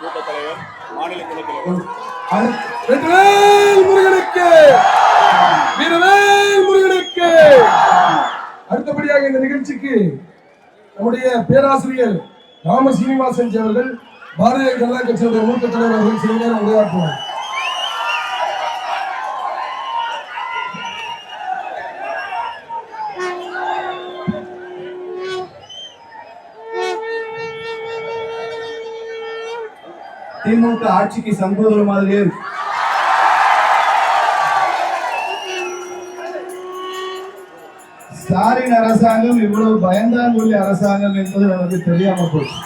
மூத்த தலைவர் மாநில துணைத் முருகனுக்கு. வீரவேல் முருகனுக்கு. அடுத்தபடியாக இந்த நிகழ்ச்சிக்கு நம்முடைய பேராசிரியர் ராம சீனிவாசன் அவர்கள் பாரதிய ஜனதா கட்சியினுடைய மூத்த தலைவர் அவர்கள் சில நேரம் உரையாற்றுவார். திமுக ஆட்சிக்கு சங்கோதர மாதிரியே இருக்கு. ஸ்டாலின் அரசாங்கம் இவ்வளவு பயந்தாங்குள்ளி அரசாங்கம் என்பது நமக்கு தெரியாம போச்சு.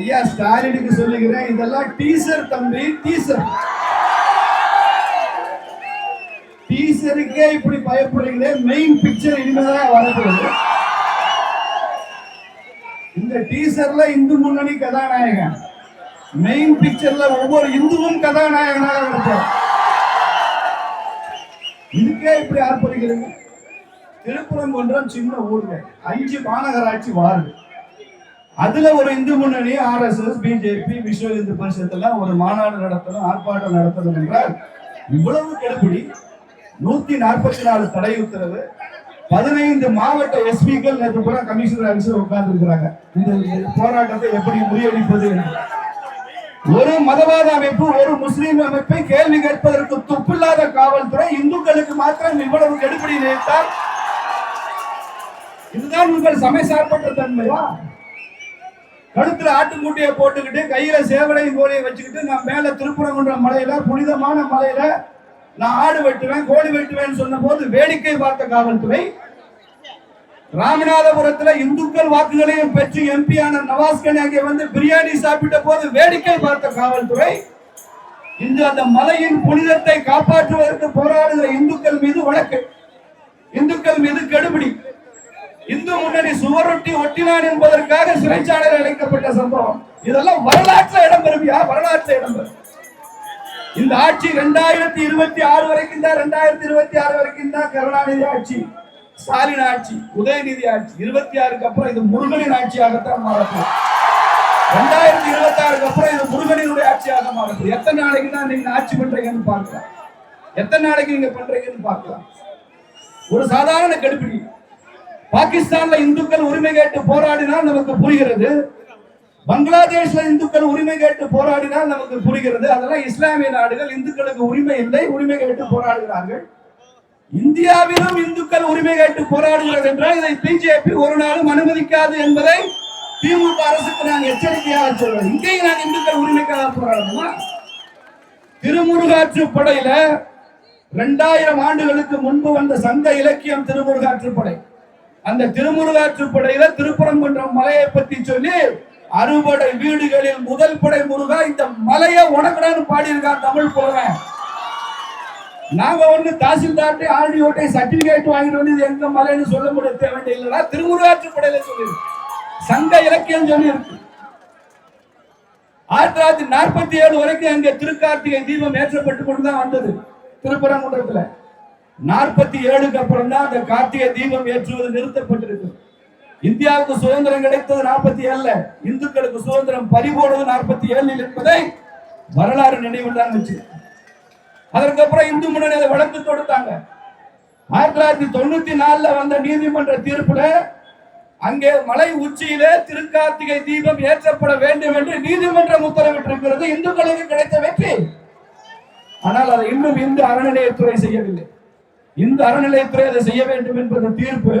ஐயா ஸ்டாலினுக்கு சொல்லுகிறேன் இதெல்லாம் டீசர் தம்பி டீசர். டீசருக்கே இப்படி பயப்படுறீங்களே மெயின் பிக்சர் இனிமேதான் வரப்போகுது. இந்த டீசர்ல இந்து முன்னணி கதாநாயகன். மெயின் பிக்சர்ல ஒவ்வொரு இந்துவும் கதாநாயகனாக இருப்பார். இதுக்கே இப்படி ஆர்ப்பரிக்கிறீங்க? திருப்பரங்குன்றம் சின்ன ஊருங்க. அஞ்சு மாநகராட்சி வார்டு. அதுல ஒரு இந்து முன்னணி ஆர்எஸ்எஸ் பிஜேபி விஸ்வ இந்து பரிஷத் ஒரு மாநாடு நடத்தணும் ஆர்ப்பாட்டம் நடத்தணும் என்றால் இவ்வளவு கெடுபிடி. நூத்தி நாற்பத்தி நாலு தடை உத்தரவு. பதினைந்து மாவட்ட எஸ்பிக்கள் நேற்று பூரா கமிஷனர் ஆஃபீஸர் உட்கார்ந்து இருக்கிறாங்க இந்த போராட்டத்தை எப்படி முறியடிப்பது ஒரு மதவாத அமைப்பு ஒரு முஸ்லீம் அமைப்பை கேள்வி கேட்பதற்கு துப்பில்லாத காவல்துறை இந்துக்களுக்கு மாத்திரம் இவ்வளவு கெடுபடி நினைத்தால் இதுதான் உங்கள் சமய சார்பற்ற தன்மையா? கழுத்துல ஆட்டுக்குட்டியை போட்டுக்கிட்டு கையில சேவலையும் கோழியை வச்சுக்கிட்டு நான் மேல திருப்பரங்குன்ற மலையில புனிதமான மலையில நான் ஆடு வெட்டுவேன் கோழி வெட்டுவேன் சொன்ன போது வேடிக்கை பார்த்த காவல்துறை ராமநாதபுரத்துல இந்துக்கள் வாக்குகளையும் பெற்று எம்பியான நவாஸ்கன் அங்கே வந்து பிரியாணி சாப்பிட்ட போது வேடிக்கை பார்த்த காவல்துறை இன்று அந்த மலையின் புனிதத்தை காப்பாற்றுவதற்கு போராடுகிற இந்துக்கள் மீது வழக்கு. இந்துக்கள் மீது கெடுபிடி. இந்து முன்னணி சுவரொட்டி ஒட்டினான் என்பதற்காக சிறைச்சாலையில் அழைக்கப்பட்ட சம்பவம். இதெல்லாம் வரலாற்று இடம்பெறுவியா வரலாற்று இடம்பெறும். இந்த ஆட்சி ரெண்டாயிரத்தி இருபத்தி ஆறு வரைக்கும் தான் ரெண்டாயிரத்தி இருபத்தி ஆறு வரைக்கும் தான் கருணாநிதி ஆட்சி ஸ்டாலின் ஆட்சி உதயநிதி ஆட்சி. இருபத்தி ஆறுக்கு அப்புறம் இது முருகனின் ஆட்சியாகத்தான் மாறப்போம் ரெண்டாயிரத்தி இருபத்தி ஆறுக்கு அப்புறம் இது முருகனினுடைய ஆட்சியாக மாறப்போம் எத்தனை நாளைக்கு தான் நீங்க ஆட்சி பண்றீங்கன்னு பார்க்கலாம். எத்தனை நாளைக்கு நீங்க பண்றீங்கன்னு பார்க்கலாம். ஒரு சாதாரண கடுப்பிடி பாகிஸ்தான்ல இந்துக்கள் உரிமை கேட்டு போராடினால் நமக்கு புரிகிறது. பங்களாதேஷ்ல இந்துக்கள் உரிமை கேட்டு போராடினால் நமக்கு புரிகிறது. அதெல்லாம் இஸ்லாமிய நாடுகள் இந்துக்களுக்கு உரிமை இல்லை உரிமை கேட்டு போராடுகிறார்கள். இந்தியாவிலும் இந்துக்கள் உரிமை கேட்டு போராடுகிறது என்றால் இதை பிஜேபி ஒரு நாளும் அனுமதிக்காது என்பதை திமுக அரசுக்கு நாங்கள் எச்சரிக்கையாக சொல்றோம் இங்கேயும் நாங்கள் இந்துக்கள் உரிமைக்காக போராடணுமா? திருமுருகாற்று படையில இரண்டாயிரம் ஆண்டுகளுக்கு முன்பு வந்த சங்க இலக்கியம் திருமுருகாற்றுப்படை அந்த திருமுருகாற்றுப்படையில திருப்பரங்குன்றம் மலையை பத்தி சொல்லி அறுபடை வீடுகளில் முதல் படை முருகா இந்த மலையை உனக்குடான்னு பாடியிருக்கான் தமிழ் புலவன். நாங்க வந்து தாசில்தார்ட்டை ஆர்டிஓட்டை சர்டிபிகேட் வாங்கிட்டு வந்து இது எங்க மலைன்னு சொல்ல முடிய தேவை இல்லைன்னா திருமுருகாற்றுப்படையில சொல்லியிருக்கு சங்க இலக்கியம் சொல்லி இருக்கு ஆயிரத்தி தொள்ளாயிரத்தி நாற்பத்தி ஏழு வரைக்கும் அங்க திருக்கார்த்திகை தீபம் ஏற்றப்பட்டு கொண்டுதான் வந்தது திருப்பரங்குன்றத்துல. நாற்பத்தி ஏழுக்கு அப்புறம் தான் அந்த கார்த்திகை தீபம் ஏற்றுவது நிறுத்தப்பட்டிருக்கு. இந்தியாவுக்கு சுதந்திரம் கிடைத்தது நாற்பத்தி ஏழுல. இந்துக்களுக்கு சுதந்திரம் பறிபோனது நாற்பத்தி ஏழில் என்பதை வரலாறு நினைவில் தான் வச்சு. அதற்கப்புறம் இந்து முன்னணி அதை வழக்கு தொடுத்தாங்க. ஆயிரத்தி தொள்ளாயிரத்தி தொண்ணூத்தி நாலுல வந்த நீதிமன்ற தீர்ப்புல அங்கே மலை உச்சியிலே திருக்கார்த்திகை தீபம் ஏற்றப்பட வேண்டும் என்று நீதிமன்றம் உத்தரவிட்டிருக்கிறது. இந்துக்களுக்கு கிடைத்த வெற்றி. ஆனால் அதை இன்னும் இந்து அறநிலையத்துறை செய்யவில்லை. இந்து அறநிலையத்துறை அதை செய்ய வேண்டும் என்பது தீர்ப்பு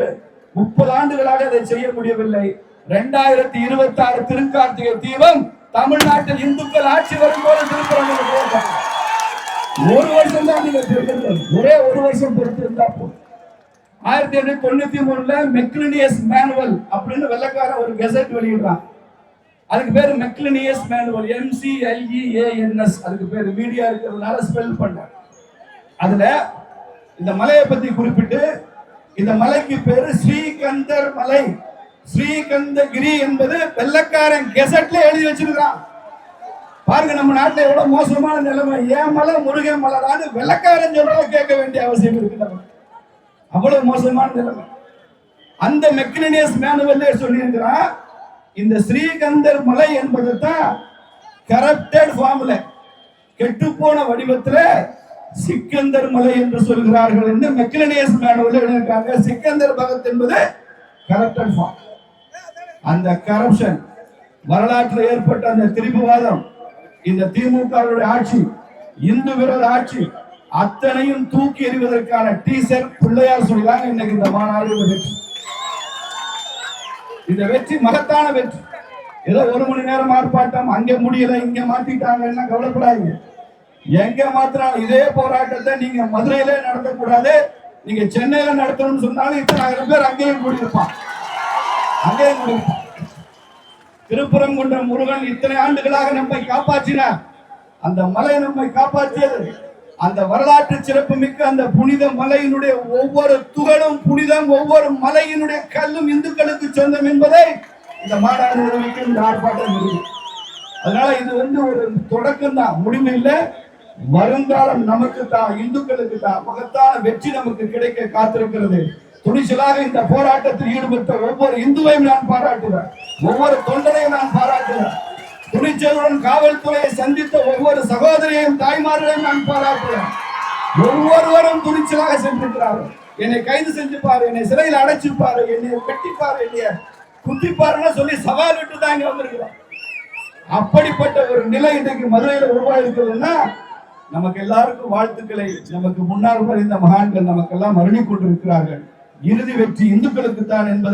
முப்பது ஆண்டுகளாக அதை செய்ய முடியவில்லை இரண்டாயிரத்தி இருபத்தி ஆறு திருக்கார்த்திகை தீபம் தமிழ்நாட்டில் இந்துக்கள் ஆட்சி வரும்போது திருக்குறள் ஒரு வருஷம் தான் நீங்க ஒரே ஒரு வருஷம் பொறுத்திருந்தா போதும். ஆயிரத்தி எண்ணூத்தி தொண்ணூத்தி மூணுல மெக்லினியஸ் மேனுவல் அப்படின்னு வெள்ளக்கார ஒரு கெசட் வெளியிடுறான். அதுக்கு பேரு மெக்லினியஸ் மேனுவல். எம்சிஎல்இஏஎன்எஸ் அதுக்கு பேரு. மீடியா இருக்கிறதுனால ஸ்பெல் பண்ண. அதுல இந்த மலையை பத்தி குறிப்பிட்டு இந்த மலைக்கு பேரு ஸ்ரீகந்தர் மலை. ஸ்ரீகந்தகிரி என்பது வெள்ளக்காரன் கெசட்ல எழுதி வச்சிருக்கான் பாருங்க நம்ம நாட்டில் எவ்வளவு மோசமான நிலைமை. ஏன் மலை முருகன் மலைதான் வெள்ளக்காரன் சொல்றத கேட்க வேண்டிய அவசியம் இருக்கு நம்ம அவ்வளவு மோசமான நிலைமை. அந்த மெக்னினியஸ் மேனுவல்லே சொல்லியிருக்கிறான் இந்த ஸ்ரீகந்தர் மலை என்பது தான் கரப்டட் ஃபார்ம்ல கெட்டுப்போன வடிவத்தில் சிக்கந்தர் மலை என்று சொல்கிறார்கள் என்று மெக்னினியஸ் மேனுவல் எழுதியிருக்காங்க. சிக்கந்தர் பகத் என்பது கரப்டட் ஃபார்ம் அந்த கரப்ஷன் வரலாற்றில் ஏற்பட்ட அந்த திரிபுவாதம் இந்த திமுகவுடைய ஆட்சி இந்து விரோத ஆட்சி அத்தனையும் தூக்கி எறிவதற்கான டீசர் பிள்ளையார் சொல்லிதான் இன்னைக்கு இந்த மாநாடு வெற்றி. இந்த வெற்றி மகத்தான வெற்றி. ஏதோ ஒரு மணி நேரம் ஆர்ப்பாட்டம் அங்க முடியல இங்க மாத்திட்டாங்க எல்லாம் கவலைப்படாதீங்க. எங்க மாத்திரம் இதே போராட்டத்தை நீங்க மதுரையிலே நடத்தக்கூடாது நீங்க சென்னையில நடத்தணும்னு சொன்னாலும் இத்தனை ஆயிரம் பேர் அங்கேயும் கூடியிருப்பான் அங்கேயும் கூடியிருப்பான் திருப்புறங்குன்ற முருகன் இத்தனை ஆண்டுகளாக நம்மை காப்பாற்றினார். அந்த மலை நம்மை காப்பாற்றியது. அந்த வரலாற்று சிறப்பு மிக்க அந்த புனித மலையினுடைய ஒவ்வொரு துகளும் புனிதம் ஒவ்வொரு மலையினுடைய கல்லும் இந்துக்களுக்கு சொந்தம் என்பதை இந்த மாநாடு இந்த ஆர்ப்பாட்டம் அதனால இது வந்து ஒரு தொடக்கம் தான் முடிவு இல்லை. வருங்காலம் நமக்கு தான் இந்துக்களுக்கு தான் மகத்தான வெற்றி நமக்கு கிடைக்க காத்திருக்கிறது. துணிச்சலாக இந்த போராட்டத்தில் ஈடுபட்ட ஒவ்வொரு இந்துவையும் நான் பாராட்டுகிறேன் ஒவ்வொரு தொண்டரையும் நான் பாராட்டுகிறேன் துணிச்சலுடன் காவல்துறையை சந்தித்த ஒவ்வொரு சகோதரியையும் தாய்மார்களையும் நான் பாராட்டுகிறேன் ஒவ்வொருவரும் துணிச்சலாக சென்றிருக்கிறார்கள் என்னை கைது செஞ்சுப்பாரு என்னை சிறையில் அடைச்சிருப்பாரு என்னை வெட்டிப்பாரு என்னைய குத்திப்பாருன்னு சொல்லி சவால் விட்டு தான் இங்க வந்திருக்கிறோம். அப்படிப்பட்ட ஒரு நிலை இன்றைக்கு மதுரையில் உருவாயிருக்கிறதுன்னா நமக்கு எல்லாருக்கும் வாழ்த்துக்களை. நமக்கு முன்னால் மறைந்த மகான்கள் நமக்கெல்லாம் அருளி கொண்டிருக்கிறார்கள். இறுதி வெற்றி இந்துக்களுக்கு தான் இரண்டு